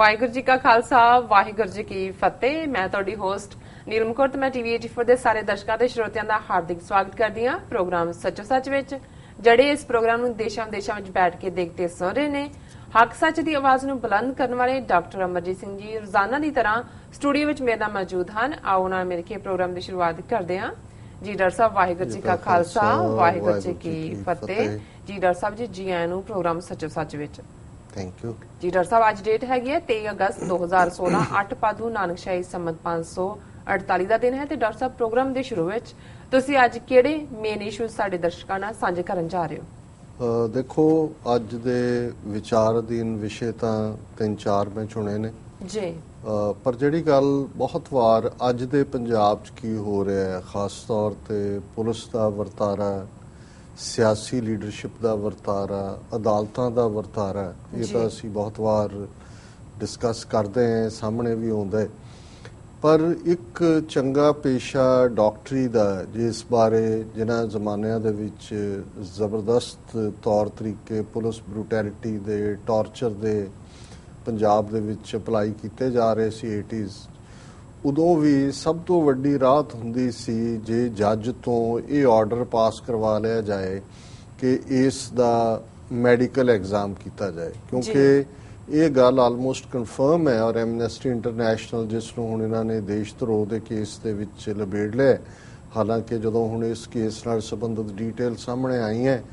ਵਾਹਿਗੁਰੂ ਜੀ ਕਾ ਖਾਲਸਾ ਵਾਹਿਗੁਰੂ ਜੀ ਕੀ ਫਤਿਹ। ਮੈਂ ਤੁਹਾਡੀ ਹੋਸਟ ਨੀਲਮ ਕੌਰ ਤੇ ਮੈਂ ਟੀਵੀ 84 ਦੇ ਸਾਰੇ ਦਰਸ਼ਕਾਂ ਤੇ ਸਰੋਤਿਆਂ ਦਾ ਹਾਰਦਿਕ ਸਵਾਗਤ ਕਰਦੀ ਹਾਂ ਪ੍ਰੋਗਰਾਮ ਸੱਚੋ ਸੱਚ ਵਿੱਚ ਜਿਹੜੇ ਇਸ ਪ੍ਰੋਗਰਾਮ ਨੂੰ ਦੇਸ਼ਾਂ ਵਿਦੇਸ਼ਾਂ ਵਿੱਚ ਬੈਠ ਕੇ ਦੇਖਦੇ ਸੁਣ ਰਹੇ ਨੇ ਹੱਕ ਸੱਚ ਦੀ ਆਵਾਜ਼ ਨੂੰ ਬੁਲੰਦ ਕਰਨ ਵਾਲੇ ਡਾਕਟਰ ਅਮਰਜੀਤ ਸਿੰਘ ਜੀ ਰੋਜ਼ਾਨਾ ਦੀ ਤਰ੍ਹਾਂ ਸਟੂਡੀਓ ਵਿੱਚ ਮੇਰੇ ਨਾਲ ਮੌਜੂਦ ਹਨ। ਆਓ ਨਾਲ ਮਿਲ ਕੇ ਪ੍ਰੋਗਰਾਮ ਦੀ ਸ਼ੁਰੂਆਤ ਕਰਦੇ ਹਾਂ। ਜੀ ਡਾਕਟਰ ਸਾਹਿਬ ਵਾਹਿਗੁਰੂ ਜੀ ਕਾ ਖਾਲਸਾ ਵਾਹਿਗੁਰੂ ਜੀ ਕੀ ਫਤਿਹ। ਜੀ ਡਾਕਟਰ ਸਾਹਿਬ ਜੀ ਜੀ ਆਇਆਂ ਨੂੰ ਪ੍ਰੋਗਰਾਮ ਸੱਚੋ ਸੱਚ ਵਿੱਚ। ਥੈਂਕ ਯੂ ਜੀ ਡਾਕਟਰ ਸਾਹਿਬ ਅੱਜ ਡੇਟ ਹੈਗੀ ਹੈ 23 ਅਗਸਤ 2016 8 ਪਾਦੂ ਨਾਨਕਸ਼ਾਹੀ ਸੰਮਤ 548 ਦਾ ਦਿਨ ਹੈ ਤੇ ਡਾਕਟਰ ਸਾਹਿਬ ਪ੍ਰੋਗਰਾਮ ਦੇ ਸ਼ੁਰੂ ਵਿੱਚ ਤੁਸੀਂ ਅੱਜ ਕਿਹੜੇ ਮੇਨ ਇਸ਼ੂ ਸਾਡੇ ਦਰਸ਼ਕਾਂ ਨਾਲ ਸਾਂਝੇ ਕਰਨ ਜਾ ਰਹੇ ਹੋ? ਦੇਖੋ ਅੱਜ ਦੇ ਵਿਚਾਰ ਅਧੀਨ ਵਿਸ਼ੇ ਤਾਂ ਤਿੰਨ ਚਾਰ ਮੈਂ ਚੁਣੇ ਨੇ। ਜੀ। ਪਰ ਜਿਹੜੀ ਗੱਲ ਬਹੁਤ ਵਾਰ ਅੱਜ ਦੇ ਪੰਜਾਬ 'ਚ ਕੀ ਹੋ ਰਿਹਾ ਹੈ ਖਾਸ ਤੌਰ ਤੇ ਪੁਲਿਸ ਦਾ ਵਰਤਾਰਾ ਸਿਆਸੀ ਲੀਡਰਸ਼ਿਪ ਦਾ ਵਰਤਾਰਾ ਅਦਾਲਤਾਂ ਦਾ ਵਰਤਾਰਾ ਇਹ। ਤਾਂ ਅਸੀਂ ਬਹੁਤ ਵਾਰ ਡਿਸਕਸ ਕਰਦੇ ਹਾਂ ਸਾਹਮਣੇ ਵੀ ਆਉਂਦਾ ਹੈ ਪਰ ਇੱਕ ਚੰਗਾ ਪੇਸ਼ਾ ਡਾਕਟਰੀ ਦਾ ਜਿਸ ਬਾਰੇ ਜਿਨ੍ਹਾਂ ਜ਼ਮਾਨਿਆਂ ਦੇ ਵਿੱਚ ਜ਼ਬਰਦਸਤ ਤੌਰ ਤਰੀਕੇ ਪੁਲਿਸ ਬਰੂਟੈਲਿਟੀ ਦੇ ਟਾਰਚਰ ਦੇ ਪੰਜਾਬ ਦੇ ਵਿੱਚ ਅਪਲਾਈ ਕੀਤੇ ਜਾ ਰਹੇ ਸੀ 80s ਉਦੋਂ ਵੀ ਸਭ ਤੋਂ ਵੱਡੀ ਰਾਹਤ ਹੁੰਦੀ ਸੀ ਜੇ ਜੱਜ ਤੋਂ ਇਹ ਆਰਡਰ ਪਾਸ ਕਰਵਾ ਲਿਆ ਜਾਏ ਕਿ ਇਸ ਦਾ ਮੈਡੀਕਲ ਐਗਜ਼ਾਮ ਕੀਤਾ ਜਾਏ ਕਿਉਂਕਿ ਇਹ ਗੱਲ ਆਲਮੋਸਟ ਕਨਫਰਮ ਹੈ ਔਰ ਐਮਨੈਸਟੀ ਇੰਟਰਨੈਸ਼ਨਲ ਜਿਸ ਨੂੰ ਹੁਣ ਇਹਨਾਂ ਨੇ ਦੇਸ਼ ਧਰੋਹ ਦੇ ਕੇਸ ਦੇ ਵਿੱਚ ਲਬੇੜ ਲਿਆ। ਹਾਲਾਂਕਿ ਜਦੋਂ ਹੁਣ ਇਸ ਕੇਸ ਨਾਲ ਸੰਬੰਧਿਤ ਡਿਟੇਲ ਸਾਹਮਣੇ ਆਈ ਹੈ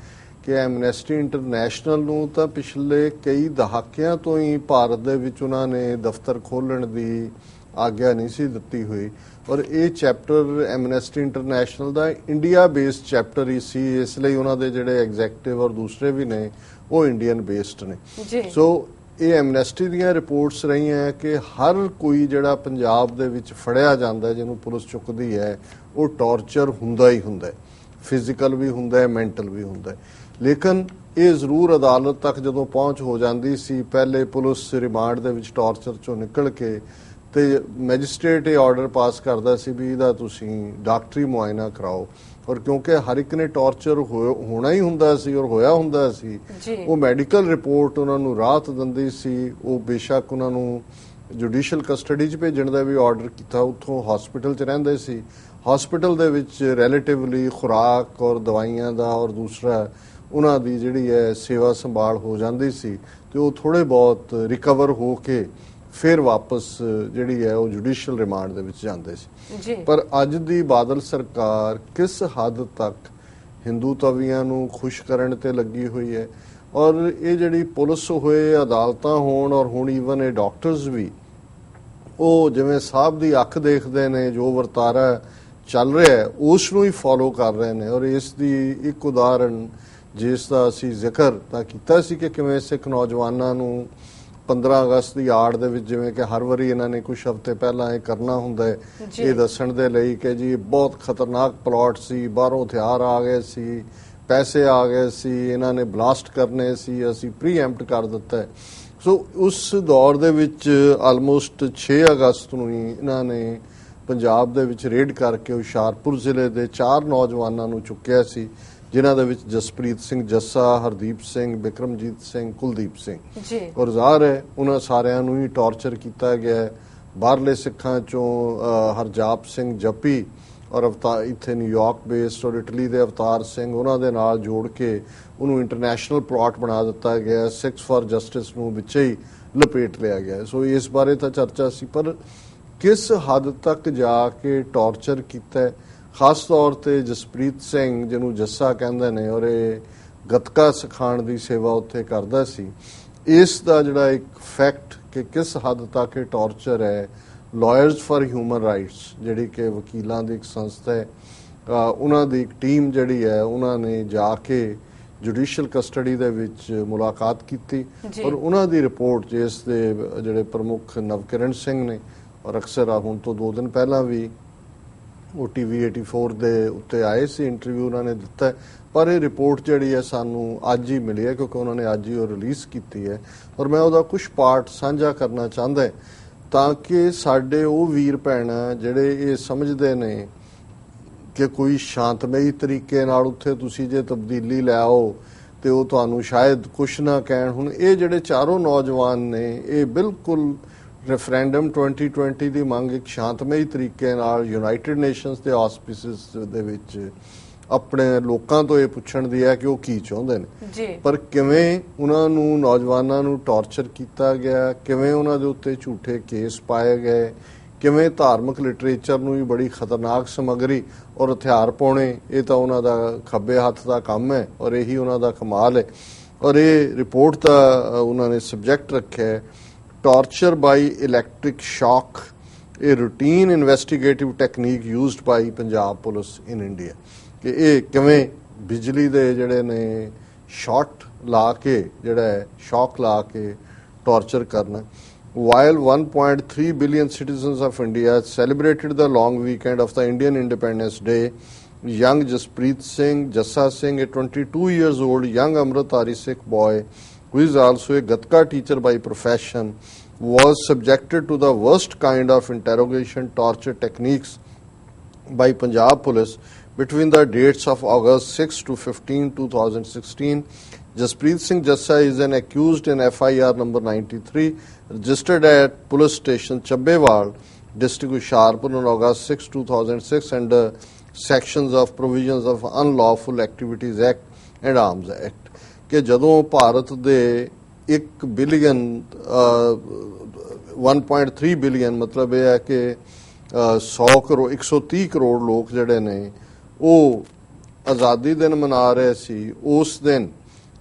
ਕਿ ਐਮਨੈਸਟੀ ਇੰਟਰਨੈਸ਼ਨਲ ਨੂੰ ਤਾਂ ਪਿਛਲੇ ਕਈ ਦਹਾਕਿਆਂ ਤੋਂ ਹੀ ਭਾਰਤ ਦੇ ਵਿੱਚ ਉਹਨਾਂ ਨੇ ਦਫ਼ਤਰ ਖੋਲਣ ਦੀ ਆਗਿਆ ਨਹੀਂ ਸੀ ਦਿੱਤੀ ਹੋਈ। ਔਰ ਇਹ ਚੈਪਟਰ ਐਮਨੈਸਟੀ ਇੰਟਰਨੈਸ਼ਨਲ ਦਾ ਇੰਡੀਆ ਬੇਸਡ ਚੈਪਟਰ ਹੀ ਸੀ। ਇਸ ਲਈ ਉਹਨਾਂ ਦੇ ਜਿਹੜੇ ਐਗਜ਼ੈਕਟਿਵ ਔਰ ਦੂਸਰੇ ਵੀ ਨੇ ਉਹ ਇੰਡੀਅਨ ਬੇਸਡ ਨੇ ਸੋ ਇਹ ਐਮਨੈਸਟੀ ਦੀਆਂ ਰਿਪੋਰਟਸ ਰਹੀਆਂ ਕਿ ਹਰ ਕੋਈ ਜਿਹੜਾ ਪੰਜਾਬ ਦੇ ਵਿੱਚ ਫੜਿਆ ਜਾਂਦਾ ਜਿਹਨੂੰ ਪੁਲਿਸ ਚੁੱਕਦੀ ਹੈ ਉਹ ਟਾਰਚਰ ਹੁੰਦਾ ਹੀ ਹੁੰਦਾ ਹੈ। ਫਿਜ਼ੀਕਲ ਵੀ ਹੁੰਦਾ ਹੈ ਮੈਂਟਲ ਵੀ ਹੁੰਦਾ ਹੈ। ਲੇਕਿਨ ਇਹ ਜ਼ਰੂਰ ਅਦਾਲਤ ਤੱਕ ਜਦੋਂ ਪਹੁੰਚ ਹੋ ਜਾਂਦੀ ਸੀ ਪਹਿਲੇ ਪੁਲਿਸ ਰਿਮਾਂਡ ਦੇ ਵਿੱਚ ਟਾਰਚਰ ਚੋਂ ਨਿਕਲ ਕੇ ਤੇ ਮੈਜਿਸਟ੍ਰੇਟ ਇਹ ਆਰਡਰ ਪਾਸ ਕਰਦਾ ਸੀ ਵੀ ਇਹਦਾ ਤੁਸੀਂ ਡਾਕਟਰੀ ਮੁਆਇਨਾ ਕਰਾਓ। ਔਰ ਕਿਉਂਕਿ ਹਰ ਇੱਕ ਨੇ ਟਾਰਚਰ ਹੋਣਾ ਹੀ ਹੁੰਦਾ ਸੀ ਔਰ ਹੋਇਆ ਹੁੰਦਾ ਸੀ। ਉਹ ਮੈਡੀਕਲ ਰਿਪੋਰਟ ਉਹਨਾਂ ਨੂੰ ਰਾਹਤ ਦਿੰਦੀ ਸੀ। ਉਹ ਬੇਸ਼ੱਕ ਉਹਨਾਂ ਨੂੰ ਜੁਡੀਸ਼ੀਅਲ ਕਸਟਡੀ 'ਚ ਭੇਜਣ ਦਾ ਵੀ ਆਰਡਰ ਕੀਤਾ। ਉੱਥੋਂ ਹਸਪੀਟਲ 'ਚ ਰਹਿੰਦੇ ਸੀ। ਹਸਪੀਟਲ ਦੇ ਵਿੱਚ ਰਿਲੇਟਿਵਲੀ ਖੁਰਾਕ ਔਰ ਦਵਾਈਆਂ ਦਾ ਔਰ ਦੂਸਰਾ ਉਹਨਾਂ ਦੀ ਜਿਹੜੀ ਹੈ ਸੇਵਾ ਸੰਭਾਲ ਹੋ ਜਾਂਦੀ ਸੀ। ਤੇ ਉਹ ਥੋੜੇ ਬਹੁਤ ਰਿਕਵਰ ਹੋ ਕੇ ਫਿਰ ਵਾਪਸ ਜਿਹੜੀ ਹੈ ਉਹ ਜੁਡੀਸ਼ੀਅਲ ਰਿਮਾਂਡ ਦੇ ਵਿੱਚ ਜਾਂਦੇ ਸੀ। ਪਰ ਅੱਜ ਦੀ ਬਾਦਲ ਸਰਕਾਰ ਕਿਸ ਹੱਦ ਤੱਕ ਹਿੰਦੂ ਤਵੀਆਂ ਨੂੰ ਖੁਸ਼ ਕਰਨ ਤੇ ਲੱਗੀ ਹੋਈ ਹੈ ਔਰ ਇਹ ਜਿਹੜੀ ਪੁਲਿਸ ਹੋਏ ਅਦਾਲਤਾਂ ਹੋਣ ਔਰ ਹੁਣ ਈਵਨ ਇਹ ਡਾਕਟਰਸ ਵੀ ਉਹ ਜਿਵੇਂ ਸਾਹਿਬ ਦੀ ਅੱਖ ਦੇਖਦੇ ਨੇ ਜੋ ਵਰਤਾਰਾ ਚੱਲ ਰਿਹਾ ਹੈ ਉਸ ਨੂੰ ਹੀ ਫੋਲੋ ਕਰ ਰਹੇ ਨੇ ਔਰ ਇਸ ਦੀ ਇੱਕ ਉਦਾਹਰਣ ਜਿਸ ਦਾ ਅਸੀਂ ਜ਼ਿਕਰ ਤਾਂ ਕੀਤਾ ਸੀ ਕਿ ਕਿਵੇਂ ਸਿੱਖ ਨੌਜਵਾਨਾਂ ਨੂੰ 15 ਅਗਸਤ ਦੀ ਆੜ ਦੇ ਵਿੱਚ ਜਿਵੇਂ ਕਿ ਹਰ ਵਾਰੀ ਇਹਨਾਂ ਨੇ ਕੁਝ ਹਫ਼ਤੇ ਪਹਿਲਾਂ ਇਹ ਕਰਨਾ ਹੁੰਦਾ ਹੈ। ਇਹ ਦੱਸਣ ਦੇ ਲਈ ਕਿ ਜੀ ਬਹੁਤ ਖਤਰਨਾਕ ਪਲਾਟ ਸੀ ਬਾਹਰੋਂ ਹਥਿਆਰ ਆ ਗਏ ਸੀ ਪੈਸੇ ਆ ਗਏ ਸੀ ਇਹਨਾਂ ਨੇ ਬਲਾਸਟ ਕਰਨੇ ਸੀ ਅਸੀਂ ਪ੍ਰੀਐਮਪਟ ਕਰ ਦਿੱਤਾ। ਸੋ ਉਸ ਦੌਰ ਦੇ ਵਿੱਚ ਆਲਮੋਸਟ 6 ਅਗਸਤ ਨੂੰ ਹੀ ਇਹਨਾਂ ਨੇ ਪੰਜਾਬ ਦੇ ਵਿੱਚ ਰੇਡ ਕਰਕੇ ਹੁਸ਼ਿਆਰਪੁਰ ਜ਼ਿਲ੍ਹੇ ਦੇ ਚਾਰ ਨੌਜਵਾਨਾਂ ਨੂੰ ਚੁੱਕਿਆ ਸੀ ਜਿਨ੍ਹਾਂ ਦੇ ਵਿੱਚ ਜਸਪ੍ਰੀਤ ਸਿੰਘ ਜੱਸਾ ਹਰਦੀਪ ਸਿੰਘ ਬਿਕਰਮਜੀਤ ਸਿੰਘ ਕੁਲਦੀਪ ਸਿੰਘ। ਜੀ। ਔਰ ਜ਼ਾਹਰ ਹੈ ਉਹਨਾਂ ਸਾਰਿਆਂ ਨੂੰ ਹੀ ਟਾਰਚਰ ਕੀਤਾ ਗਿਆ ਹੈ। ਬਾਹਰਲੇ ਸਿੱਖਾਂ ਚੋਂ ਹਰਜਾਪ ਸਿੰਘ ਜੱਪੀ ਔਰ ਅਵਤਾਰ ਇੱਥੇ ਨਿਊਯਾਰਕ ਬੇਸਡ ਔਰ ਇਟਲੀ ਦੇ ਅਵਤਾਰ ਸਿੰਘ ਉਹਨਾਂ ਦੇ ਨਾਲ ਜੋੜ ਕੇ ਉਹਨੂੰ ਇੰਟਰਨੈਸ਼ਨਲ ਪਲਾਟ ਬਣਾ ਦਿੱਤਾ ਗਿਆ 6 ਫਾਰ ਜਸਟਿਸ ਨੂੰ ਵਿੱਚੇ ਹੀ ਲਪੇਟ ਲਿਆ ਗਿਆ ਸੋ ਇਸ ਬਾਰੇ ਤਾਂ ਚਰਚਾ ਸੀ ਪਰ ਕਿਸ ਹੱਦ ਤੱਕ ਜਾ ਕੇ ਟਾਰਚਰ ਕੀਤਾ ਹੈ? ਖਾਸ ਤੌਰ ਤੇ ਜਸਪ੍ਰੀਤ ਸਿੰਘ ਜਿਹਨੂੰ ਜੱਸਾ ਕਹਿੰਦੇ ਨੇ ਔਰ ਇਹ ਗਤਕਾ ਸਿਖਾਉਣ ਦੀ ਸੇਵਾ ਉੱਥੇ ਕਰਦਾ ਸੀ ਇਸ ਦਾ ਜਿਹੜਾ ਇੱਕ ਫੈਕਟ ਕਿ ਕਿਸ ਹੱਦ ਤੱਕ ਇਹ ਟਾਰਚਰ ਹੈ ਲਾਇਰਸ ਫਾਰ ਹਿਊਮਨ ਰਾਈਟਸ ਜਿਹੜੀ ਕਿ ਵਕੀਲਾਂ ਦੀ ਇੱਕ ਸੰਸਥਾ ਹੈ ਉਹਨਾਂ ਦੀ ਇੱਕ ਟੀਮ ਜਿਹੜੀ ਹੈ ਉਹਨਾਂ ਨੇ ਜਾ ਕੇ ਜੁਡੀਸ਼ੀਅਲ ਕਸਟਡੀ ਦੇ ਵਿੱਚ ਮੁਲਾਕਾਤ ਕੀਤੀ। ਔਰ ਉਹਨਾਂ ਦੀ ਰਿਪੋਰਟ ਜਿਸ ਦੇ ਜਿਹੜੇ ਪ੍ਰਮੁੱਖ ਨਵਕਿਰਨ ਸਿੰਘ ਨੇ ਔਰ ਅਕਸਰ ਆ ਹੁਣ ਤੋਂ 2 ਦਿਨ ਪਹਿਲਾਂ ਵੀ ਉਹ ਟੀਵੀ 84 ਦੇ ਉੱਤੇ ਆਏ ਸੀ ਇੰਟਰਵਿਊ ਉਹਨਾਂ ਨੇ ਦਿੱਤਾ ਪਰ ਇਹ ਰਿਪੋਰਟ ਜਿਹੜੀ ਹੈ ਸਾਨੂੰ ਅੱਜ ਹੀ ਮਿਲੀ ਹੈ, ਕਿਉਂਕਿ ਉਹਨਾਂ ਨੇ ਅੱਜ ਹੀ ਉਹ ਰਿਲੀਜ਼ ਕੀਤੀ ਹੈ। ਔਰ ਮੈਂ ਉਹਦਾ ਕੁਝ ਪਾਰਟ ਸਾਂਝਾ ਕਰਨਾ ਚਾਹੁੰਦਾ ਹਾਂ, ਤਾਂ ਕਿ ਸਾਡੇ ਉਹ ਵੀਰ ਭੈਣ ਜਿਹੜੇ ਇਹ ਸਮਝਦੇ ਨੇ ਕਿ ਕੋਈ ਸ਼ਾਂਤਮਈ ਤਰੀਕੇ ਨਾਲ ਉੱਥੇ ਤੁਸੀਂ ਜੇ ਤਬਦੀਲੀ ਲੈ ਆਓ, ਤੇ ਉਹ ਤੁਹਾਨੂੰ ਸ਼ਾਇਦ ਕੁਛ ਨਾ ਕਹਿਣ। ਹੁਣ ਇਹ ਜਿਹੜੇ ਚਾਰੋਂ ਨੌਜਵਾਨ ਨੇ, ਇਹ ਬਿਲਕੁਲ ਰੈਫਰੈਂਡਮ 2020 ਦੀ ਮੰਗ ਇੱਕ ਸ਼ਾਂਤਮਈ ਤਰੀਕੇ ਨਾਲ ਯੂਨਾਈਟਿਡ ਨੇਸ਼ਨਸ ਦੇ ਆਸਪੀਸਸ ਦੇ ਵਿੱਚ ਆਪਣੇ ਲੋਕਾਂ ਤੋਂ ਇਹ ਪੁੱਛਣ ਦੀ ਹੈ ਕਿ ਉਹ ਕੀ ਚਾਹੁੰਦੇ ਨੇ। ਜੀ। ਪਰ ਕਿਵੇਂ ਉਹਨਾਂ ਨੂੰ ਨੌਜਵਾਨਾਂ ਨੂੰ ਟਾਰਚਰ ਕੀਤਾ ਗਿਆ ਕਿਵੇਂ ਉਹਨਾਂ ਦੇ ਉੱਤੇ ਝੂਠੇ ਕੇਸ ਪਾਏ ਗਏ ਕਿਵੇਂ ਧਾਰਮਿਕ ਲਿਟਰੇਚਰ ਨੂੰ ਵੀ ਬੜੀ ਖਤਰਨਾਕ ਸਮੱਗਰੀ ਔਰ ਹਥਿਆਰ ਪਾਉਣੇ ਇਹ ਤਾਂ ਉਹਨਾਂ ਦਾ ਖੱਬੇ ਹੱਥ ਦਾ ਕੰਮ ਹੈ ਔਰ ਇਹੀ ਉਹਨਾਂ ਦਾ ਕਮਾਲ ਹੈ। ਔਰ ਇਹ ਰਿਪੋਰਟ ਦਾ ਅ, ਉਹਨਾਂ ਨੇ ਸਬਜੈਕਟ ਰੱਖਿਆ ਹੈ। Torture by electric shock a routine investigative technique used by Punjab police in India ਕਿ ਇਹ ਕਿਵੇਂ ਬਿਜਲੀ ਦੇ ਜਿਹੜੇ ਨੇ ਸ਼ਾਟ ਲਾ ਕੇ ਜਿਹੜਾ ਹੈ ਸ਼ੌਕ ਲਾ ਕੇ ਟਾਰਚਰ ਕਰਨਾ while 1.3 billion citizens of India celebrated the long weekend of the Indian Independence Day, young Jasprit Singh, Jassa Singh, a 22 years old young Amritari Sikh boy, who is also a Gatka teacher by profession, was subjected to the worst kind of interrogation torture techniques by Punjab Police between the dates of August 6 to 15, 2016. Jaspreet Singh Jassa is an accused in FIR number 93, registered at Police Station Chabbewal, District Hoshiarpur on August 6, 2006, under sections of provisions of Unlawful Activities Act and Arms Act. ਕਿ ਜਦੋਂ ਭਾਰਤ ਦੇ 1 billion 1.3 billion ਮਤਲਬ ਇਹ ਹੈ ਕਿ ਅ, 100 ਕਰੋੜ 130 ਕਰੋੜ ਲੋਕ ਜਿਹੜੇ ਨੇ ਉਹ ਆਜ਼ਾਦੀ ਦਿਨ ਮਨਾ ਰਹੇ ਸੀ। ਉਸ ਦਿਨ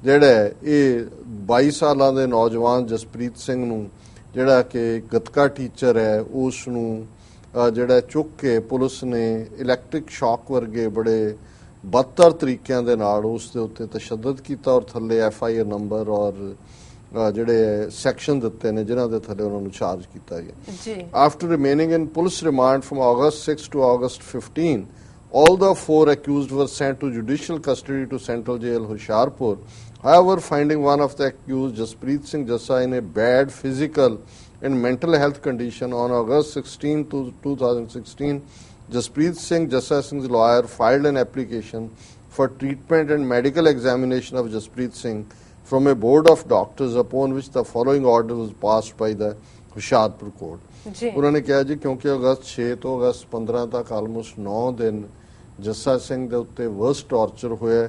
ਜਿਹੜਾ ਇਹ 22 ਸਾਲਾਂ ਦੇ ਨੌਜਵਾਨ ਜਸਪ੍ਰੀਤ ਸਿੰਘ ਨੂੰ ਜਿਹੜਾ ਕਿ ਗਤਕਾ ਟੀਚਰ ਹੈ ਉਸ ਨੂੰ ਜਿਹੜਾ ਚੁੱਕ ਕੇ ਪੁਲਿਸ ਨੇ ਇਲੈਕਟ੍ਰਿਕ ਸ਼ੌਕ ਵਰਗੇ ਬੜੇ ਬਦਤਰ ਤਰੀਕਿਆਂ ਦੇ ਨਾਲ ਉਸ ਦੇ ਉੱਤੇ ਤਸ਼ੱਦਦ ਕੀਤਾ ਔਰ ਥੱਲੇ ਐਫ ਆਈ ਆਰ ਨੰਬਰ ਔਰ ਜਿਹੜੇ ਸੈਕਸ਼ਨ ਦਿੱਤੇ ਨੇ ਜਿਨ੍ਹਾਂ ਦੇ ਥੱਲੇ ਉਹਨਾਂ ਨੂੰ ਚਾਰਜ ਕੀਤਾ ਗਿਆ ਜੀ After remaining in police remand from August 6 to August 15, all the four accused were sent to judicial custody to Central Jail Hoshiarpur. However, finding one of the accused, Jaspreet Singh Jassa, in a bad physical and mental health condition on August 16 to 2016, Jaspreet Singh Jassa Singh's lawyer filed an application for treatment and medical examination of Jaspreet Singh from a board of doctors upon which the following order was passed by the court. ਜੀ ਉਹਨਾਂ ਕਿਹਾ ਜੀ ਕਿਉਂਕਿ ਅਗਸਤ 6 ਤੋਂ ਅਗਸਤ 15 ਤੱਕ almost 9 ਦਿਨ ਜੱਸਾ ਸਿੰਘ ਦੇ ਉੱਤੇ ਵਰਸ ਟਾਰਚਰ ਹੋਇਆ।